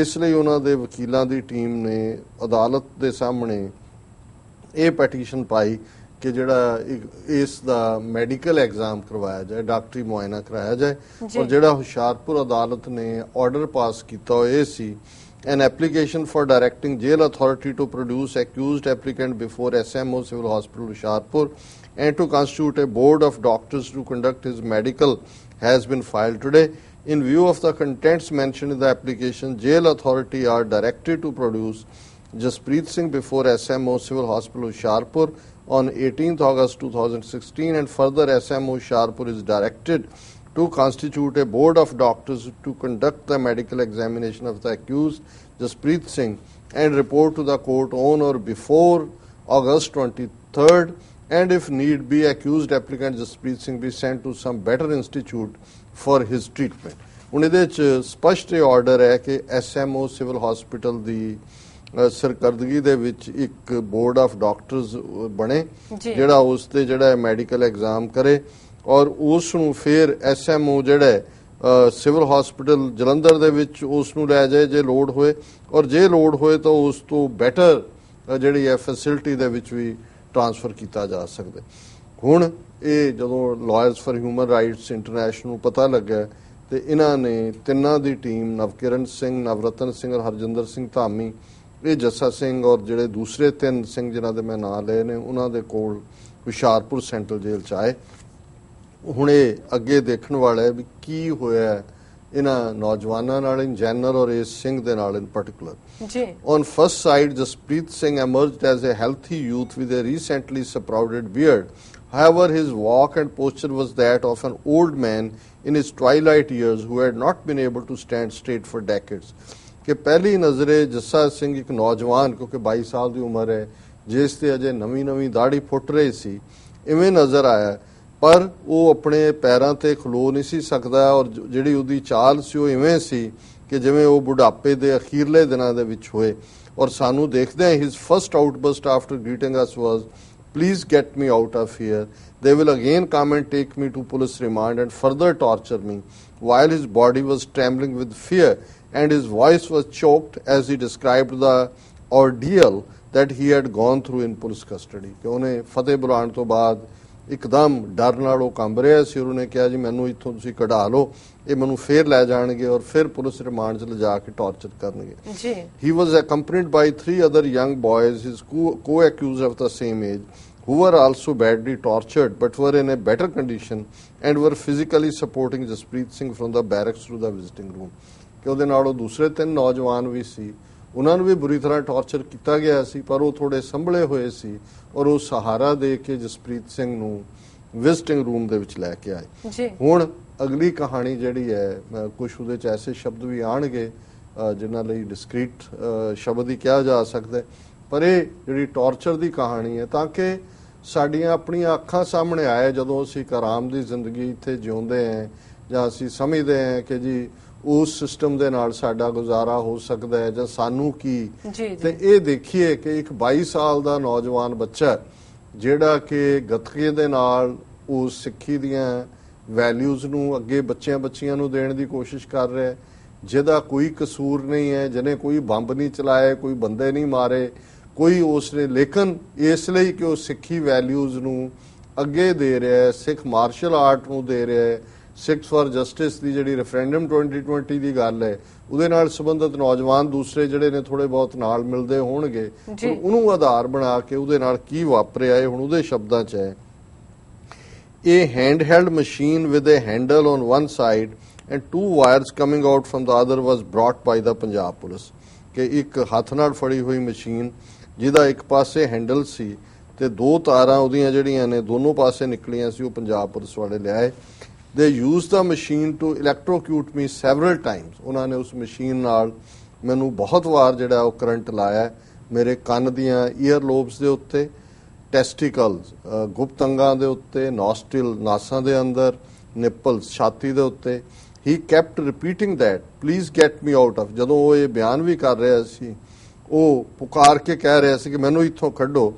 ਇਸ ਲਈ ਉਹਨਾਂ ਦੇ ਵਕੀਲਾਂ ਦੀ ਟੀਮ ਨੇ ਅਦਾਲਤ ਦੇ ਸਾਹਮਣੇ ਇਹ ਪੈਟੀਸ਼ਨ ਪਾਈ ਕਿ ਜਿਹੜਾ ਇਸ ਦਾ ਮੈਡੀਕਲ ਐਗਜ਼ਾਮ ਕਰਵਾਇਆ ਜਾਏ ਡਾਕਟਰੀ ਮੁਆਇਨਾ ਕਰਾਇਆ ਜਾਏ। ਔਰ ਜਿਹੜਾ ਹੁਸ਼ਿਆਰਪੁਰ ਅਦਾਲਤ ਨੇ ਆਰਡਰ ਪਾਸ ਕੀਤਾ ਉਹ ਇਹ ਸੀ an application for directing jail authority to produce accused applicant before SMO Civil Hospital Hoshiarpur and to constitute a board of doctors to conduct his medical has been filed today. In view of the contents mentioned in the application, jail authority are directed to produce Jaspreet Singh before SMO Civil Hospital Hoshiarpur on 18th August 2016 and further SMO Hoshiarpur is directed to constitute a board of doctors to conduct the medical examination of the accused Jaspreet Singh and report to the court on or before August 23rd and if need be accused applicant Jaspreet Singh be sent to some better institute for his treatment ਹੁਣ ਇਹਦੇ ਚ ਸਪਸ਼ਟ ਇਹ order ਹੈ ਕਿ SMO civil hospital ਦੀ ਅ, ਸਰਕਰਦਗੀ ਦੇ ਵਿੱਚ ਇੱਕ ਬੋਰਡ ਆਫ ਡਾਕਟਰਸ ਬਣੇ। ਜਿਹੜਾ ਉਸ ਤੇ ਜਿਹੜਾ ਮੈਡੀਕਲ ਐਗਜ਼ਾਮ ਕਰੇ ਔਰ ਉਸ ਨੂੰ ਫਿਰ ਐਸਐਮਓ ਜਿਹੜਾ ਹੈ, ਅ, ਸਿਵਲ ਹਸਪੀਟਲ ਜਲੰਧਰ ਦੇ ਵਿੱਚ ਉਸ ਨੂੰ ਲੈ ਜਾਏ ਜੇ ਲੋਡ ਹੋਏ ਔਰ ਜੇ ਲੋਡ ਹੋਏ ਤਾਂ ਉਸ ਤੋਂ ਬੈਟਰ ਜਿਹੜੀ ਹੈ ਫੈਸਿਲਿਟੀ ਦੇ ਵਿੱਚ ਵੀ ਟ੍ਰਾਂਸਫਰ ਕੀਤਾ ਜਾ ਸਕਦਾ। ਹੁਣ ਇਹ ਜਦੋਂ lawyers for human rights international ਨੂੰ ਪਤਾ ਲੱਗਾ ਤੇ ਇਹਨਾਂ ਨੇ ਤਿੰਨਾਂ ਦੀ ਟੀਮ ਨਵਕਿਰਨ ਸਿੰਘ ਨਵਰਤਨ ਸਿੰਘ ਔਰ ਹਰਜਿੰਦਰ ਸਿੰਘ ਧਾਮੀ ਇਹ ਜੱਸਾ ਸਿੰਘ ਔਰ ਜਿਹੜੇ ਦੂਸਰੇ ਤਿੰਨ ਸਿੰਘ ਜਿਨ੍ਹਾਂ ਦੇ ਮੈਂ ਨਾਂ ਲਏ ਨੇ ਉਹਨਾਂ ਦੇ ਕੋਲ ਹੁਸ਼ਿਆਰਪੁਰ ਸੈਂਟਰਲ ਜੇਲ੍ਹ ਚ ਆਏ ਹੁਣ ਇਹ ਅੱਗੇ ਦੇਖਣ ਵਾਲਾ ਹੈ ਵੀ ਕੀ ਹੋਇਆ ਹੈ ਇਹਨਾਂ ਨੌਜਵਾਨਾਂ ਨਾਲ ਇਨ ਜਨਰਲ ਔਰ ਇਸ ਸਿੰਘ ਦੇ ਨਾਲ ਇਨ ਪਾਰਟਿਕੂਲਰ ਜੀ On first sight, Jasprit Singh emerged as a healthy youth with a recently sprouted beard. However, his walk and posture was that of an old man in his twilight years who had not been able to stand straight for decades. ਕਿ ਪਹਿਲੀ ਨਜ਼ਰੇ ਜੱਸਾ ਸਿੰਘ ਇੱਕ ਨੌਜਵਾਨ, ਕਿਉਂਕਿ 22 ਸਾਲ ਦੀ ਉਮਰ ਹੈ, ਜਿਸ ਤੇ ਅਜੇ ਨਵੀਂ ਨਵੀਂ ਦਾੜੀ ਫੁੱਟ ਰਹੀ ਸੀ, ਇਵੇਂ ਨਜ਼ਰ ਆਇਆ ਪਰ ਉਹ ਆਪਣੇ ਪੈਰਾਂ ਤੇ ਖਲੋ ਨਹੀਂ ਸੀ ਸਕਦਾ ਔਰ ਜਿਹੜੀ ਉਹਦੀ ਚਾਲ ਸੀ ਉਹ ਇਵੇਂ ਸੀ ਕਿ ਜਿਵੇਂ ਉਹ ਬੁਢਾਪੇ ਦੇ ਅਖੀਰਲੇ ਦਿਨਾਂ ਦੇ ਵਿੱਚ ਹੋਏ ਔਰ ਸਾਨੂੰ ਦੇਖਦੇ ਹਾਂ his first outburst after greeting us was please get me out of here. They will again come and take me to police remand and further torture me. While his body was trembling with fear and his voice was choked as he described the ordeal that he had gone through in police custody. ਕਿ ਉਹਨੇ ਫਤਿਹ ਬੁਲਾਉਣ ਤੋਂ ਬਾਅਦ ਇੱਕਦਮ ਡਰ ਨਾਲ ਉਹ ਕੰਬ ਰਿਹਾ ਸੀ ਔਰ ਉਹਨੇ ਕਿਹਾ ਜੀ ਮੈਨੂੰ ਇੱਥੋਂ ਤੁਸੀਂ ਕਢਾ ਲਓ ਇਹ ਮੈਨੂੰ ਫੇਰ ਲੈ ਜਾਣਗੇ ਔਰ ਫਿਰ ਪੁਲਿਸ ਰਿਮਾਂਡ 'ਚ ਲਿਜਾ ਕੇ ਟੌਰਚਰ ਕਰਨਗੇ ਜੀ He was accompanied by three other young boys, his co- co-accused of the same age, who were also badly tortured but were in a better condition and were physically supporting Jaspreet Singh from the barracks to the visiting room. ਕਿ ਉਹਦੇ ਨਾਲ ਉਹ ਦੂਸਰੇ ਤਿੰਨ ਨੌਜਵਾਨ ਵੀ ਸੀ। ਉਹਨਾਂ ਨੂੰ ਵੀ ਬੁਰੀ ਤਰ੍ਹਾਂ ਟੌਰਚਰ ਕੀਤਾ ਗਿਆ ਸੀ ਪਰ ਉਹ ਥੋੜੇ ਸੰਭਲੇ ਹੋਏ ਸੀ ਔਰ ਉਹ ਸਹਾਰਾ ਦੇ ਕੇ ਜਸਪ੍ਰੀਤ ਸਿੰਘ ਨੂੰ ਵਿਜ਼ਿਟਿੰਗ ਰੂਮ ਦੇ ਵਿੱਚ ਲੈ ਕੇ ਆਏ। ਜੀ। ਹੁਣ ਅਗਲੀ ਕਹਾਣੀ ਜਿਹੜੀ ਹੈ ਕੁਝ ਉਹਦੇ ਚ ਐਸੇ ਸ਼ਬਦ ਵੀ ਆਣਗੇ ਜਿਨ੍ਹਾਂ ਲਈ ਡਿਸਕ੍ਰੀਟ ਸ਼ਬਦ ਹੀ ਕਿਹਾ ਜਾ ਸਕਦਾ ਹੈ। ਪਰ ਇਹ ਜਿਹੜੀ ਟੌਰਚਰ ਦੀ ਕਹਾਣੀ ਹੈ ਤਾਂ ਕਿ ਸਾਡੀਆਂ ਆਪਣੀਆਂ ਅੱਖਾਂ ਸਾਹਮਣੇ ਆਏ ਜਦੋਂ ਅਸੀਂ ਇੱਕ ਆਰਾਮ ਦੀ ਜ਼ਿੰਦਗੀ ਇੱਥੇ ਜਿਉਂਦੇ ਹਾਂ ਜਾਂ ਅਸੀਂ ਸਮਝਦੇ ਹਾਂ ਕਿ ਜੀ ਉਸ ਸਿਸਟਮ ਦੇ ਨਾਲ ਸਾਡਾ ਗੁਜ਼ਾਰਾ ਹੋ ਸਕਦਾ ਹੈ ਜਾਂ ਸਾਨੂੰ ਕੀ। ਤੇ ਇਹ ਦੇਖੀਏ ਕਿ ਇੱਕ 22 ਸਾਲ ਦਾ ਨੌਜਵਾਨ ਬੱਚਾ ਜਿਹੜਾ ਕਿ ਗੱਤਕੇ ਦੇ ਨਾਲ ਉਸ ਸਿੱਖੀ ਦੀਆਂ ਵੈਲਿਊਜ਼ ਨੂੰ ਅੱਗੇ ਬੱਚਿਆਂ ਬੱਚੀਆਂ ਨੂੰ ਦੇਣ ਦੀ ਕੋਸ਼ਿਸ਼ ਕਰ ਰਿਹਾ ਹੈ। ਜਿਹਦਾ ਕੋਈ ਕਸੂਰ ਨਹੀਂ ਹੈ ਜਿਹਨੇ ਕੋਈ ਬੰਬ ਨਹੀਂ ਚਲਾਏ ਕੋਈ ਬੰਦੇ ਨਹੀਂ ਮਾਰੇ ਕੋਈ ਉਸ ਨੇ ਲੇਕਿਨ ਇਸ ਲਈ ਕਿ ਉਹ ਸਿੱਖੀ ਵੈਲਿਊਜ਼ ਨੂੰ ਅੱਗੇ ਦੇ ਰਿਹਾ ਹੈ ਸਿੱਖ ਮਾਰਸ਼ਲ ਆਰਟ ਨੂੰ ਦੇ ਰਿਹਾ ਹੈ। ਸਿੱਖ ਫॉर ਜਸਟਿਸ ਦੀ ਜਿਹੜੀ ਰੈਫਰੈਂਡਮ 2020 ਦੀ ਗੱਲ ਹੈ ਉਹਦੇ ਨਾਲ ਸੰਬੰਧਿਤ ਨੌਜਵਾਨ ਦੂਸਰੇ ਜਿਹੜੇ ਨੇ ਥੋੜੇ ਬਹੁਤ ਨਾਲ ਮਿਲਦੇ ਹੋਣਗੇ। ਉਹਨੂੰ ਆਧਾਰ ਬਣਾ ਕੇ ਉਹਦੇ ਨਾਲ ਕੀ ਵਾਪਰਿਆ ਇਹ ਹੁਣ ਉਹਦੇ ਸ਼ਬਦਾਂ 'ਚ ਹੈ। a handheld machine with a handle on one side and two wires coming out from the other was brought by the Punjab police ਕਿ ਇੱਕ ਹੱਥ ਨਾਲ ਫੜੀ ਹੋਈ ਮਸ਼ੀਨ ਜਿਹਦਾ ਇੱਕ ਪਾਸੇ ਹੈਂਡਲ ਸੀ ਤੇ ਦੋ ਤਾਰਾਂ ਉਹਦੀਆਂ ਜਿਹੜੀਆਂ ਨੇ ਦੋਨੋਂ ਪਾਸੇ ਨਿਕਲੀਆਂ ਸੀ ਉਹ ਪੰਜਾਬ ਪੁਲਿਸ ਵਾਲੇ ਲਿਆਏ। They use the machine to electrocute me several times ਉਹਨਾਂ ਨੇ ਉਸ ਮਸ਼ੀਨ ਨਾਲ ਮੈਨੂੰ ਬਹੁਤ ਵਾਰ ਜਿਹੜਾ ਉਹ ਕਰੰਟ ਲਾਇਆ ਮੇਰੇ ਕੰਨ ਦੀਆਂ ਈਅਰ ਲੋਬਸ ਦੇ ਉੱਤੇ ਟੈਸਟੀਕਲਸ ਗੁਪਤ ਅੰਗਾਂ ਦੇ ਉੱਤੇ ਨੋਸਟਿਲ ਨਾਸਾਂ ਦੇ ਅੰਦਰ ਨਿਪਲਸ ਛਾਤੀ ਦੇ ਉੱਤੇ ਹੀ kept repeating that please get me out of ਜਦੋਂ ਉਹ ਇਹ ਬਿਆਨ ਵੀ ਕਰ ਰਿਹਾ ਸੀ ਉਹ ਪੁਕਾਰ ਕੇ ਕਹਿ ਰਿਹਾ ਸੀ ਕਿ ਮੈਨੂੰ ਇੱਥੋਂ ਕੱਢੋ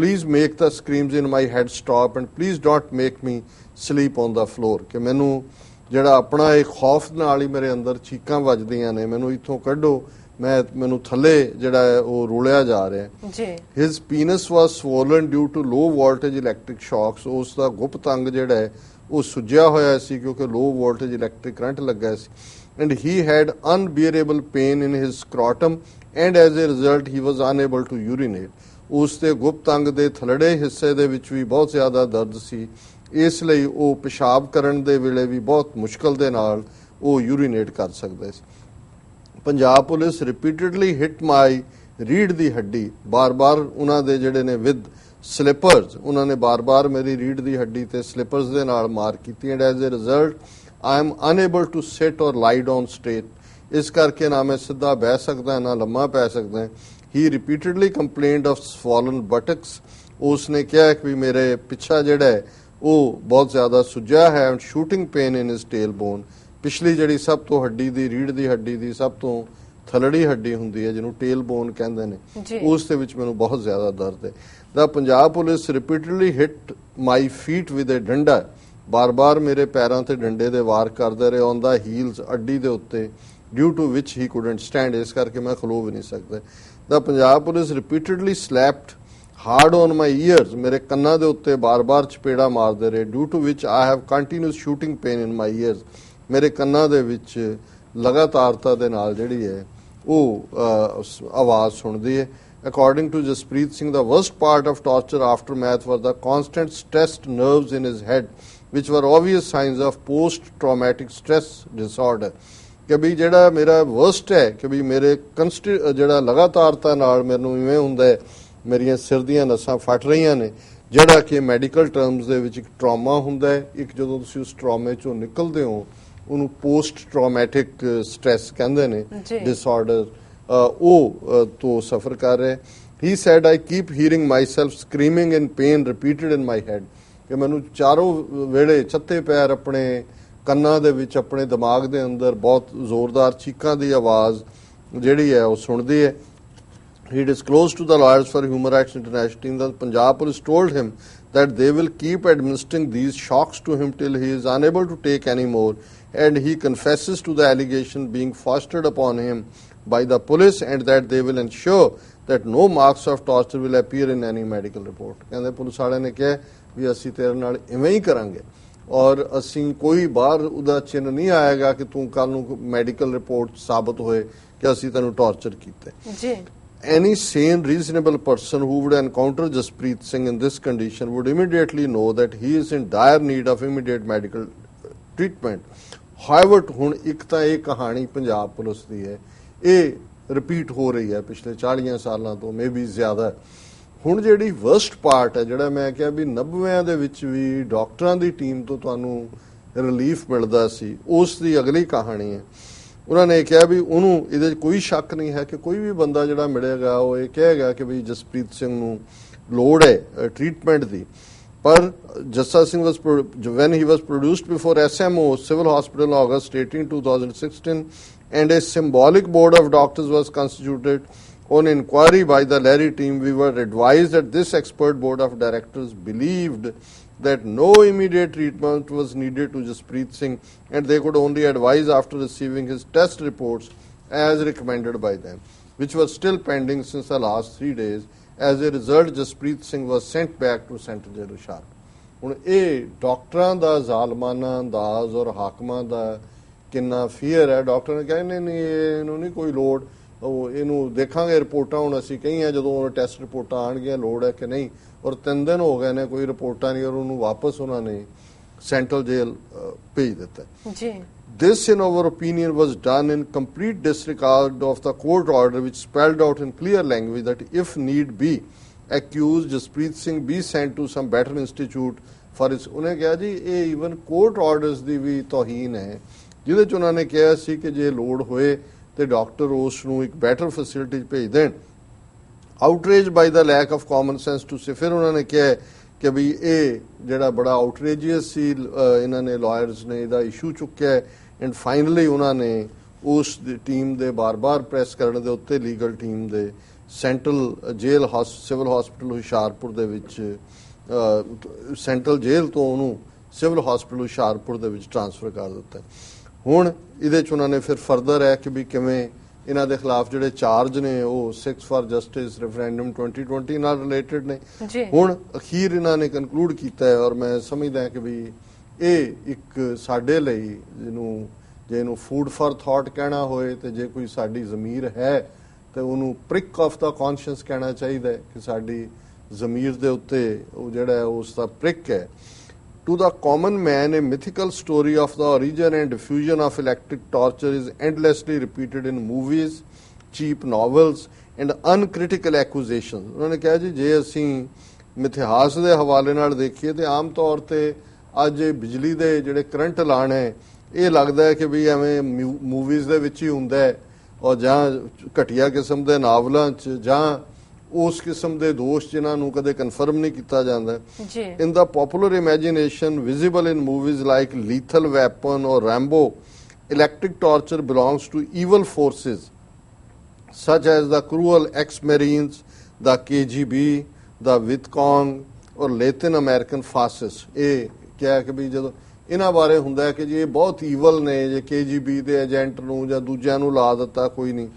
please make the screams in my head stop and please don't make me sleep on the floor ਕਿ ਮੈਨੂੰ ਜਿਹੜਾ ਆਪਣਾ ਇੱਕ ਖੌਫ ਨਾਲ ਹੀ ਮੇਰੇ ਅੰਦਰ ਚੀਕਾਂ ਵੱਜਦੀਆਂ ਨੇ ਮੈਨੂੰ ਇੱਥੋਂ ਕੱਢੋ ਮੈਂ ਮੈਨੂੰ ਥੱਲੇ ਜਿਹੜਾ ਹੈ ਉਹ ਰੋਲਿਆ ਜਾ ਰਿਹਾ ਹੈ ਜੀ His penis was swollen due to low voltage electric shocks ਉਸ ਦਾ ਗੁਪਤ ਅੰਗ ਜਿਹੜਾ ਹੈ ਉਹ ਸੁੱਜਿਆ ਹੋਇਆ ਸੀ ਕਿਉਂਕਿ low voltage electric current ਲੱਗਾ ਸੀ and he had unbearable pain in his scrotum and as a result he was unable to urinate ਉਸ ਦੇ ਗੁਪਤ ਅੰਗ ਦੇ ਥਲੜੇ ਹਿੱਸੇ ਦੇ ਵਿੱਚ ਵੀ ਬਹੁਤ ਜ਼ਿਆਦਾ ਦਰਦ ਸੀ। ਇਸ ਲਈ ਉਹ ਪਿਸ਼ਾਬ ਕਰਨ ਦੇ ਵੇਲੇ ਵੀ ਬਹੁਤ ਮੁਸ਼ਕਲ ਦੇ ਨਾਲ ਉਹ ਯੂਰੀਨੇਟ ਕਰ ਸਕਦਾ ਸੀ। Punjab police repeatedly hit my ਰੀੜ ਦੀ ਹੱਡੀ। ਬਾਰ-ਬਾਰ ਉਹਨਾਂ ਦੇ ਜਿਹੜੇ ਨੇ ਵਿਦ ਸਲਿਪਰਸ ਉਹਨਾਂ ਨੇ ਬਾਰ-ਬਾਰ ਮੇਰੀ ਰੀੜ ਦੀ ਹੱਡੀ ਤੇ ਸਲਿਪਰਸ ਦੇ ਨਾਲ ਮਾਰ ਕੀਤੀ and as a result I am unable to sit or lie down straight ਇਸ ਕਰਕੇ ਨਾ ਮੈਂ ਸਿੱਧਾ ਬਹਿ ਸਕਦਾ, ਨਾ ਲੰਮਾ ਪੈ ਸਕਦਾ। ਹੀ ਰਿਪੀਟਡਲੀ ਕੰਪਲੇਨਡ ਆਫ ਸਵੋਲਨ ਬਟਕਸ ਉਸ ਨੇ ਕਿਹਾ ਕਿ ਵੀ ਮੇਰੇ ਪਿੱਛਾ ਜਿਹੜਾ ਹੈ ਉਹ ਬਹੁਤ ਜ਼ਿਆਦਾ ਸੁੱਜਿਆ ਹੈ and shooting pain in his tail bone ਪਿਛਲੀ ਜਿਹੜੀ ਸਭ ਤੋਂ ਹੱਡੀ ਦੀ ਰੀੜ ਦੀ ਹੱਡੀ ਦੀ ਸਭ ਤੋਂ ਥਲੜੀ ਹੱਡੀ ਹੁੰਦੀ ਹੈ ਜਿਹਨੂੰ ਟੇਲ ਬੋਨ ਕਹਿੰਦੇ ਨੇ। ਉਸ ਦੇ ਵਿੱਚ ਮੈਨੂੰ ਬਹੁਤ ਜ਼ਿਆਦਾ ਦਰਦ ਹੈ the Punjab police repeatedly hit my feet with a ਡੰਡਾ ਬਾਰ-ਬਾਰ ਮੇਰੇ ਪੈਰਾਂ ਤੇ ਡੰਡੇ ਦੇ ਵਾਰ ਕਰਦੇ ਰਹੇ ਔਨ ਦਾ ਹੀਲਸ ਅੱਡੀ ਦੇ ਉੱਤੇ due to which he couldn't stand ਇਸ ਕਰਕੇ ਮੈਂ ਖਲੋ ਵੀ ਨਹੀਂ ਸਕਦਾ the Punjab police repeatedly slapped hard on my ears ਮੇਰੇ ਕੰਨਾਂ ਦੇ ਉੱਤੇ ਬਾਰ-ਬਾਰ ਚਪੇੜਾ ਮਾਰਦੇ ਰਹੇ due to which I have continuous shooting pain in my ears ਮੇਰੇ ਕੰਨਾਂ ਦੇ ਵਿੱਚ ਲਗਾਤਾਰਤਾ ਦੇ ਨਾਲ ਜਿਹੜੀ ਹੈ, ਉਹ ਆਵਾਜ਼ ਸੁਣਦੀ ਹੈ। According to Jaspreet Singh the worst part of torture aftermath was the constant stressed nerves in his head which were obvious signs of post traumatic stress disorder. ਕਿ ਵੀ ਜਿਹੜਾ ਮੇਰਾ ਵਰਸਟ ਹੈ ਕਿ ਵੀ ਮੇਰੇ ਜਿਹੜਾ ਲਗਾਤਾਰਤਾ ਨਾਲ ਮੈਨੂੰ ਇਵੇਂ ਹੁੰਦਾ ਹੈ ਮੇਰੀਆਂ ਸਿਰ ਦੀਆਂ ਨਸਾਂ ਫਟ ਰਹੀਆਂ ਨੇ ਜਿਹੜਾ ਕਿ ਮੈਡੀਕਲ ਟਰਮਸ ਦੇ ਵਿੱਚ ਇੱਕ ਟਰਾਮਾ ਹੁੰਦਾ ਹੈ ਇੱਕ ਜਦੋਂ ਤੁਸੀਂ ਉਸ ਟਰਾਮੇ ਚੋਂ ਨਿਕਲਦੇ ਹੋ ਉਹਨੂੰ ਪੋਸਟ ਟਰਾਮੈਟਿਕ ਸਟ੍ਰੈਸ ਕਹਿੰਦੇ ਨੇ। ਡਿਸਆਰਡਰ ਉਹ ਤੋਂ ਸਫਰ ਕਰ ਰਿਹਾ he said I keep hearing myself screaming in pain repeated in my head ਕਿ ਮੈਨੂੰ ਚਾਰੋਂ ਵੇਲੇ ਛੱਤੇ ਪੈਰ ਆਪਣੇ ਕੰਨਾਂ ਦੇ ਵਿੱਚ ਆਪਣੇ ਦਿਮਾਗ ਦੇ ਅੰਦਰ ਬਹੁਤ ਜ਼ੋਰਦਾਰ ਚੀਕਾਂ ਦੀ ਆਵਾਜ਼ ਜਿਹੜੀ ਹੈ ਉਹ ਸੁਣਦੀ ਹੈ He disclosed to the Lawyers for Human Rights International team that Punjab police told him that they will keep administering these shocks to him till he is unable to take any more, and he confesses to the allegation being foisted upon him by the police, and that they will ensure that no marks of torture will appear in any medical report. ਕਹਿੰਦੇ police ਵਾਲਿਆਂ ਨੇ ਕਿਹਾ ਵੀ ਅਸੀਂ ਤੇਰੇ ਨਾਲ ਇਵੇਂ ਹੀ ਕਰਾਂਗੇ ਔਰ ਅਸੀਂ ਕੋਈ ਬਾਹਰ ਉਹਦਾ ਚਿੰਨ ਨਹੀਂ ਆਏਗਾ ਕਿ ਤੂੰ ਕੱਲ ਨੂੰ ਮੈਡੀਕਲ ਰਿਪੋਰਟ ਸਾਬਤ ਹੋਏ ਕਿ ਅਸੀਂ ਤੈਨੂੰ ਟਾਰਚਰ ਕੀਤਾ। ਜੀ any sane, reasonable person who would encounter Jaspreet Singh in this condition would immediately know that he is in dire need of immediate medical treatment. However, ਹੁਣ ਇੱਕ ਤਾਂ ਇਹ ਕਹਾਣੀ ਪੰਜਾਬ ਪੁਲਿਸ ਦੀ ਹੈ ਇਹ ਰਿਪੀਟ ਹੋ ਰਹੀ ਹੈ ਪਿਛਲੇ 40 ਸਾਲਾਂ ਤੋਂ ਮੇਬੀ ਜ਼ਿਆਦਾ। ਹੁਣ ਜਿਹੜੀ ਵਰਸਟ ਪਾਰਟ ਹੈ, ਜਿਹੜਾ ਮੈਂ ਕਿਹਾ ਵੀ 90ਵਿਆਂ ਦੇ ਵਿੱਚ ਵੀ ਡਾਕਟਰਾਂ ਦੀ ਟੀਮ ਤੋਂ ਤੁਹਾਨੂੰ ਰਿਲੀਫ ਮਿਲਦਾ ਸੀ, ਉਸ ਦੀ ਅਗਲੀ ਕਹਾਣੀ ਹੈ। ਉਹਨਾਂ ਨੇ ਕਿਹਾ ਵੀ ਉਹਨੂੰ ਇਹਦੇ 'ਚ ਕੋਈ ਸ਼ੱਕ ਨਹੀਂ ਹੈ ਕਿ ਕੋਈ ਵੀ ਬੰਦਾ ਜਿਹੜਾ ਮਿਲੇਗਾ, ਉਹ ਇਹ ਕਹੇਗਾ ਕਿ ਵੀ ਜਸਪ੍ਰੀਤ ਸਿੰਘ ਨੂੰ ਲੋੜ ਹੈ ਟ੍ਰੀਟਮੈਂਟ ਦੀ। ਪਰ ਜੱਸਾ ਸਿੰਘ ਵਾਸ when he was produced before SMO civil hospital, August 18 2016 and a symbolic board of doctors was constituted on inquiry by the Larry team we were advised that this expert board of directors believed that no immediate treatment was needed to Jaspreet Singh and they could only advise after receiving his test reports as recommended by them, which was still pending since the last three days. As a result, Jaspreet Singh was sent back to Central Jail Hushar. ਹੁਣ ਇਹ ਡਾਕਟਰਾਂ ਦਾ ਜ਼ਾਲਮਾਨਾ ਅੰਦਾਜ਼ ਔਰ ਹਾਕਮਾਂ ਦਾ ਕਿੰਨਾ fear ਹੈ doctor ਨੇ ਕਹਿੰਦੇ ਨਹੀਂ ਇਹਨੂੰ ਨਹੀਂ ਕੋਈ ਲੋੜ ਉਹ ਇਹਨੂੰ ਦੇਖਾਂਗੇ ਰਿਪੋਰਟਾਂ ਹੁਣ ਅਸੀਂ ਕਹੀਆਂ ਜਦੋਂ ਟੈਸਟ ਰਿਪੋਰਟਾਂ ਆਣਗੀਆਂ ਲੋੜ ਹੈ ਕਿ ਨਹੀਂ ਔਰ ਤਿੰਨ ਦਿਨ ਹੋ ਗਏ ਨੇ ਕੋਈ ਰਿਪੋਰਟਾਂ ਨਹੀਂ ਔਰ ਉਹਨੂੰ ਵਾਪਸ ਉਹਨਾਂ ਨੇ ਸੈਂਟਰਲ ਜੇਲ ਭੇਜ ਦਿੱਤਾ ਜੀ This, in our opinion, was done in complete disregard of the court order, which spelled out in clear language that if need be, accused Jaspreet Singh be sent to some better institute for his. ਉਹਨੇ ਕਿਹਾ ਜੀ ਇਹ even court orders ਦੀ ਵੀ ਤੋਹੀਨ ਹੈ ਜਿਹਦੇ ਚ ਉਹਨਾਂ ਨੇ ਕਿਹਾ ਸੀ ਕਿ ਜੇ ਲੋੜ ਹੋਏ ਤੇ ਡਾਕਟਰ ਉਸ ਨੂੰ ਇੱਕ ਬੈਟਰ ਫੈਸਿਲਿਟੀ ਭੇਜ ਦੇਣ। Outraged by the lack of common sense to say ਫਿਰ ਉਹਨਾਂ ਨੇ ਕਿਹਾ ਕਿ ਵੀ ਇਹ ਜਿਹੜਾ ਬੜਾ ਆਊਟਰੇਜੀਅਸ ਸੀ ਇਹਨਾਂ ਨੇ ਲਾਇਰਸ ਨੇ ਇਹਦਾ ਇਸ਼ੂ ਚੁੱਕਿਆ ਐਂਡ ਫਾਈਨਲੀ ਉਹਨਾਂ ਨੇ ਉਸ ਟੀਮ ਦੇ ਬਾਰ-ਬਾਰ ਪ੍ਰੈਸ ਕਰਨ ਦੇ ਉੱਤੇ ਲੀਗਲ ਟੀਮ ਦੇ central jail civil hospital Hoshiarpur ਦੇ ਵਿੱਚ ਸੈਂਟਰਲ ਜੇਲ ਤੋਂ ਉਹਨੂੰ ਸਿਵਲ ਹਸਪੀਟਲ ਹੁਸ਼ਿਆਰਪੁਰ ਦੇ ਵਿੱਚ ਟ੍ਰਾਂਸਫਰ ਕਰ ਦਿੱਤਾ ਹੁਣ ਇਹਦੇ ਚ ਉਹਨਾਂ ਨੇ ਫਿਰ ਫਰਦਰ ਹੈ ਕਿ ਵੀ ਕਿਵੇਂ ਇਹਨਾਂ ਦੇ ਖਿਲਾਫ ਜਿਹੜੇ ਚਾਰਜ ਨੇ ਉਹ 6 ਫਾਰ ਜਸਟਿਸ ਰੈਫਰੈਂਡਮ 2020 ਨਾਲ ਰਿਲੇਟਡ ਨੇ। ਹੁਣ ਅਖੀਰ ਇਹਨਾਂ ਨੇ ਕਨਕਲੂਡ ਕੀਤਾ ਹੈ ਔਰ ਮੈਂ ਸਮਝਦਾ ਕਿ ਵੀ ਇਹ ਇੱਕ ਸਾਡੇ ਲਈ ਜਿਹਨੂੰ ਜੇ ਇਹਨੂੰ ਫੂਡ ਫਾਰ ਥਾਟ ਕਹਿਣਾ ਹੋਏ ਤੇ ਜੇ ਕੋਈ ਸਾਡੀ ਜ਼ਮੀਰ ਹੈ ਤੇ ਉਹਨੂੰ ਪ੍ਰਿਕ ਆਫ ਦਾ ਕੌਨਸ਼ੀਅੰਸ ਕਹਿਣਾ ਚਾਹੀਦਾ ਹੈ ਕਿ ਸਾਡੀ ਜ਼ਮੀਰ ਦੇ ਉੱਤੇ ਉਹ ਜਿਹੜਾ ਉਸ ਦਾ ਪ੍ਰਿਕ ਹੈ। To the common man, a mythical story of the origin and diffusion of electric torture is endlessly repeated in movies, cheap novels, and uncritical accusations. ਉਹਨਾਂ ਨੇ ਕਿਹਾ ਜੀ ਜੇ ਅਸੀਂ ਮਿਥਿਹਾਸ ਦੇ ਹਵਾਲੇ ਨਾਲ ਦੇਖੀਏ ਤੇ ਆਮ ਤੌਰ ਤੇ ਅੱਜ ਇਹ ਬਿਜਲੀ ਦੇ ਜਿਹੜੇ ਕਰੰਟ ਲਾਣ ਹੈ ਇਹ ਲੱਗਦਾ ਹੈ ਕਿ ਵੀ ਐਵੇਂ ਮੂਵੀਜ਼ ਦੇ ਵਿੱਚ ਹੀ ਹੁੰਦਾ ਹੈ ਔਰ ਜਾਂ ਘਟੀਆ ਕਿਸਮ ਦੇ ਨਾਵਲਾਂ 'ਚ ਜਾਂ ਉਸ ਕਿਸਮ ਦੇ ਦੋਸ਼ ਜਿਨ੍ਹਾਂ ਨੂੰ ਕਦੇ ਕਨਫਰਮ ਨਹੀਂ ਕੀਤਾ ਜਾਂਦਾ ਜੀ in the popular imagination visible in movies like Lethal Weapon or Rambo, electric torture belongs to evil forces such as the cruel ex-Marines, the KGB, the Vietcong or Latin American fascists. ਇਹ ਕਿਹਾ ਕਿ ਵੀ ਜਦੋਂ ਇਹਨਾਂ ਬਾਰੇ ਹੁੰਦਾ ਹੈ ਕਿ ਜੀ ਇਹ ਬਹੁਤ ਈਵਲ ਨੇ ਜੇ KGB ਦੇ ਏਜੰਟ ਨੂੰ ਜਾਂ ਦੂਜਿਆਂ ਨੂੰ ਲਾ ਦਿੱਤਾ ਕੋਈ ਨਹੀਂ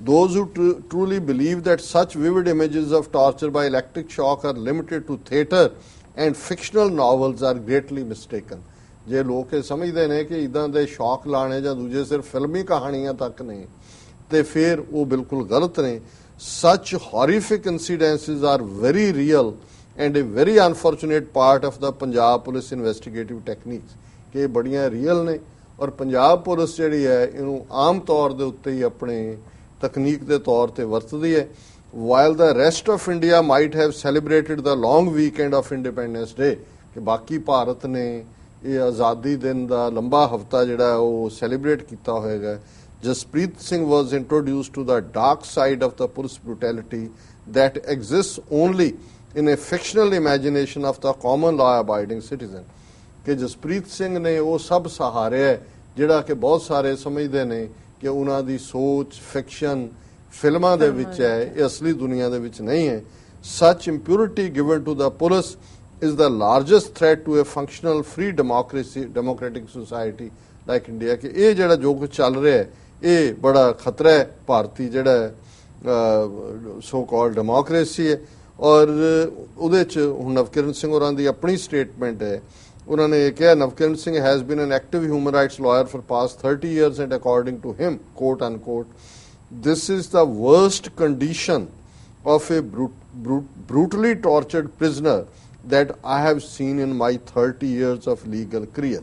Those who tru- truly believe that such vivid images of torture by electric shock are limited to theatre and fictional novels are greatly mistaken. ਜੇ ਲੋਕ ਇਹ ਸਮਝਦੇ ਨੇ ਕਿ ਇਦਾਂ ਦੇ ਸ਼ੌਕ ਲਾਣੇ ਜਾਂ ਦੂਜੇ ਸਿਰਫ ਫਿਲਮੀ ਕਹਾਣੀਆਂ ਤੱਕ ਨੇ ਤੇ ਫਿਰ ਉਹ ਬਿਲਕੁਲ ਗਲਤ ਨੇ such horrific incidences are very real and a very unfortunate part of the Punjab police investigative techniques ਕਿ ਇਹ ਬੜੀਆਂ ਰੀਅਲ ਨੇ ਔਰ ਪੰਜਾਬ ਪੁਲਿਸ ਜਿਹੜੀ ਹੈ ਇਹਨੂੰ ਆਮ ਤੌਰ ਦੇ ਉੱਤੇ ਹੀ ਆਪਣੇ ਤਕਨੀਕ ਦੇ ਤੌਰ ਤੇ ਵਰਤਦੀ ਹੈ while the rest of India might have celebrated the long weekend of Independence Day ਕਿ ਬਾਕੀ ਭਾਰਤ ਨੇ ਇਹ ਆਜ਼ਾਦੀ ਦਿਨ ਦਾ ਲੰਬਾ ਹਫਤਾ ਜਿਹੜਾ ਹੈ ਉਹ ਸੈਲੀਬ੍ਰੇਟ ਕੀਤਾ ਹੋਏਗਾ Jaspreet Singh was introduced to the dark side of the police brutality that exists only in a fictional imagination of the common law abiding citizen ਕਿ ਜਸਪ੍ਰੀਤ ਸਿੰਘ ਨੇ ਉਹ ਸਭ ਸਹਾਰਿਆ ਹੈ, ਜਿਹੜਾ ਕਿ ਬਹੁਤ ਸਾਰੇ ਸਮਝਦੇ ਨੇ ਕਿ ਉਹਨਾਂ ਦੀ ਸੋਚ ਫਿਕਸ਼ਨ ਫਿਲਮਾਂ ਦੇ ਵਿੱਚ ਹੈ ਇਹ ਅਸਲੀ ਦੁਨੀਆ ਦੇ ਵਿੱਚ ਨਹੀਂ ਹੈ such impurity given to the police is the largest threat to a functional free democracy democratic society like India ਕਿ ਇਹ ਜਿਹੜਾ ਜੋ ਕੁਝ ਚੱਲ ਰਿਹਾ ਹੈ ਇਹ ਬੜਾ ਖਤਰਾ ਹੈ ਭਾਰਤੀ ਜਿਹੜਾ ਸੋ ਕਾਲਡ ਡੈਮੋਕ੍ਰੇਸੀ ਹੈ ਔਰ ਉਹਦੇ ਚ ਹੁਣ ਨਵਕਿਰਨ ਸਿੰਘ ਹੋਰਾਂ ਦੀ ਆਪਣੀ ਸਟੇਟਮੈਂਟ ਹੈ ਉਹਨਾਂ ਨੇ ਇਹ ਕਿਹਾ Navkiran Singh has been an active human rights lawyer for past 30 years and according to him quote unquote this is the worst condition of a brut- brut- brutally tortured prisoner that I have seen in my 30 years of legal career.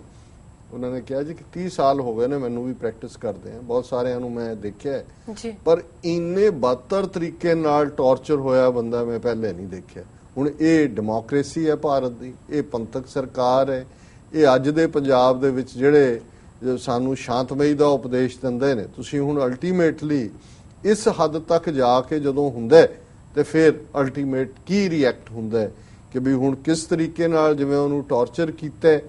ਉਹਨਾਂ ਨੇ ਕਿਹਾ ਜੀ ਕਿ 30 ਸਾਲ ਹੋ ਗਏ ਨੇ ਮੈਨੂੰ ਵੀ ਪ੍ਰੈਕਟਿਸ ਕਰਦੇ ਆ। ਬਹੁਤ ਸਾਰਿਆਂ ਨੂੰ ਮੈਂ ਦੇਖਿਆ ਜੀ। ਪਰ ਇੰਨੇ ਬਦਤਰ ਤਰੀਕੇ ਨਾਲ ਟੌਰਚਰ ਹੋਇਆ ਬੰਦਾ ਮੈਂ ਪਹਿਲੇ ਨਹੀਂ ਦੇਖਿਆ। ਹੁਣ ਇਹ ਡੈਮੋਕ੍ਰੇਸੀ ਹੈ ਭਾਰਤ ਦੀ ਇਹ ਪੰਥਕ ਸਰਕਾਰ ਹੈ ਇਹ ਅੱਜ ਦੇ ਪੰਜਾਬ ਦੇ ਵਿੱਚ ਜਿਹੜੇ ਸਾਨੂੰ ਸ਼ਾਂਤਮਈ ਦਾ ਉਪਦੇਸ਼ ਦਿੰਦੇ ਨੇ ਤੁਸੀਂ ਹੁਣ ਅਲਟੀਮੇਟਲੀ ਇਸ ਹੱਦ ਤੱਕ ਜਾ ਕੇ ਜਦੋਂ ਹੁੰਦਾ ਹੈ, ਤੇ ਫਿਰ ਅਲਟੀਮੇਟ ਕੀ ਰਿਐਕਟ ਹੁੰਦਾ ਕਿ ਵੀ ਹੁਣ ਕਿਸ ਤਰੀਕੇ ਨਾਲ ਜਿਵੇਂ ਉਹਨੂੰ ਟੌਰਚਰ ਕੀਤਾ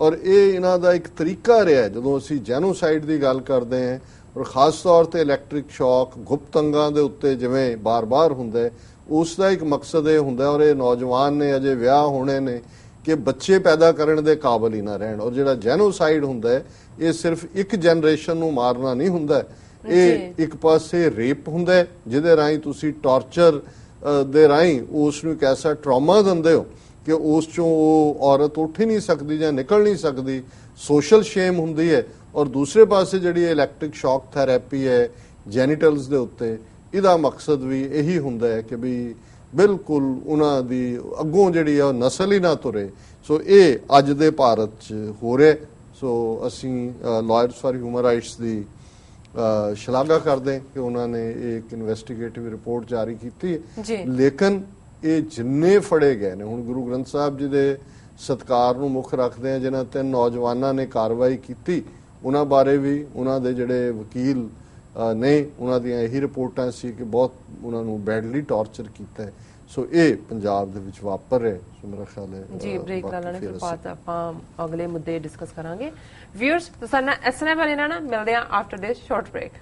ਔਰ ਇਹ ਇਹਨਾਂ ਦਾ ਇੱਕ ਤਰੀਕਾ ਰਿਹਾ ਜਦੋਂ ਅਸੀਂ ਜੈਨੋਸਾਈਡ ਦੀ ਗੱਲ ਕਰਦੇ ਹਾਂ ਔਰ ਖਾਸ ਤੌਰ ਤੇ ਇਲੈਕਟ੍ਰਿਕ ਸ਼ੌਕ ਗੁਪਤ ਅੰਗਾਂ ਦੇ ਉੱਤੇ ਜਿਵੇਂ ਬਾਰ-ਬਾਰ ਹੁੰਦਾ ਉਸ ਦਾ ਇੱਕ ਮਕਸਦ ਇਹ ਹੁੰਦਾ ਔਰ ਇਹ ਨੌਜਵਾਨ ਨੇ ਅਜੇ ਵਿਆਹ ਹੋਣੇ ਨੇ ਕਿ ਬੱਚੇ ਪੈਦਾ ਕਰਨ ਦੇ ਕਾਬਿਲ ਹੀ ਨਾ ਰਹਿਣ ਔਰ ਜਿਹੜਾ ਜੈਨੋਸਾਈਡ ਹੁੰਦਾ ਹੈ ਇਹ ਸਿਰਫ ਇੱਕ ਜਨਰੇਸ਼ਨ ਨੂੰ ਮਾਰਨਾ ਨਹੀਂ ਹੁੰਦਾ। ਇਹ ਇੱਕ ਪਾਸੇ ਰੇਪ ਹੁੰਦਾ ਜਿਹਦੇ ਰਾਹੀਂ ਤੁਸੀਂ ਟੌਰਚਰ ਦੇ ਰਾਹੀਂ ਉਸ ਨੂੰ ਇੱਕ ਐਸਾ ਟਰਾਮਾ ਦਿੰਦੇ ਹੋ ਕਿ ਉਸ ਚੋਂ ਉਹ ਔਰਤ ਉੱਠ ਹੀ ਨਹੀਂ ਸਕਦੀ ਜਾਂ ਨਿਕਲ ਨਹੀਂ ਸਕਦੀ ਸੋਸ਼ਲ ਸ਼ੇਮ ਹੁੰਦੀ ਹੈ ਔਰ ਦੂਸਰੇ ਪਾਸੇ ਜਿਹੜੀ ਇਲੈਕਟ੍ਰਿਕ ਸ਼ੌਕ ਥੈਰੇਪੀ ਹੈ ਜੈਨੀਟਲਸ ਦੇ ਉੱਤੇ ਇਹਦਾ ਮਕਸਦ ਵੀ ਇਹੀ ਹੁੰਦਾ ਹੈ ਕਿ ਵੀ ਬਿਲਕੁਲ ਉਹਨਾਂ ਦੀ ਅੱਗੋਂ ਜਿਹੜੀ ਆ ਨਸਲ ਹੀ ਨਾ ਤੁਰੇ ਸੋ ਇਹ ਅੱਜ ਦੇ ਭਾਰਤ 'ਚ ਹੋ ਰਿਹਾ। ਸੋ ਅਸੀਂ ਲਾਇਰਸ ਫਾਰ ਹਿਊਮਨ ਰਾਈਟਸ ਦੀ ਸ਼ਲਾਘਾ ਕਰਦੇ ਕਿ ਉਹਨਾਂ ਨੇ ਇੱਕ ਇਨਵੈਸਟੀਗੇਟਿਵ ਰਿਪੋਰਟ ਜਾਰੀ ਕੀਤੀ। ਲੇਕਿਨ ਇਹ ਜਿੰਨੇ ਫੜੇ ਗਏ ਨੇ ਹੁਣ ਗੁਰੂ ਗ੍ਰੰਥ ਸਾਹਿਬ ਜੀ ਦੇ ਸਤਕਾਰ ਨੂੰ ਮੁੱਖ ਰੱਖਦੇ ਆ ਜਿਨ੍ਹਾਂ ਤਿੰਨ ਨੌਜਵਾਨਾਂ ਨੇ ਕਾਰਵਾਈ ਕੀਤੀ ਉਹਨਾਂ ਬਾਰੇ ਵੀ ਉਹਨਾਂ ਦੇ ਜਿਹੜੇ ਵਕੀਲ ਨੇ ਉਹਨਾਂ ਦੀਆਂ ਇਹੀ ਰਿਪੋਰਟਾਂ ਸੀ ਕਿ ਬਹੁਤ ਉਹਨਾਂ ਨੂੰ ਬੈਡਲੀ ਟੌਰਚਰ ਕੀਤਾ ਹੈ ਸੋ ਇਹ ਪੰਜਾਬ ਦੇ ਵਿੱਚ ਵਾਪਰ ਰਿਹਾ। ਸੋ ਮੇਰਾ ਖਿਆਲ ਹੈ ਜੀ ਬ੍ਰੇਕ ਲਾ ਲੈਣੇ ਫਿਰ ਬਾਅਦ ਆਪਾਂ ਅਗਲੇ ਮੁੱਦੇ ਡਿਸਕਸ ਕਰਾਂਗੇ ਵਿਊਅਰਸ ਤੁਸੀਂ ਨਾ ਐਸਐਨਐਫ ਵਾਲੇ ਨਾਲ ਮਿਲਦੇ ਆ ਆਫਟਰ ਦਿਸ ਸ਼ਾਰਟ ਬ੍ਰੇਕ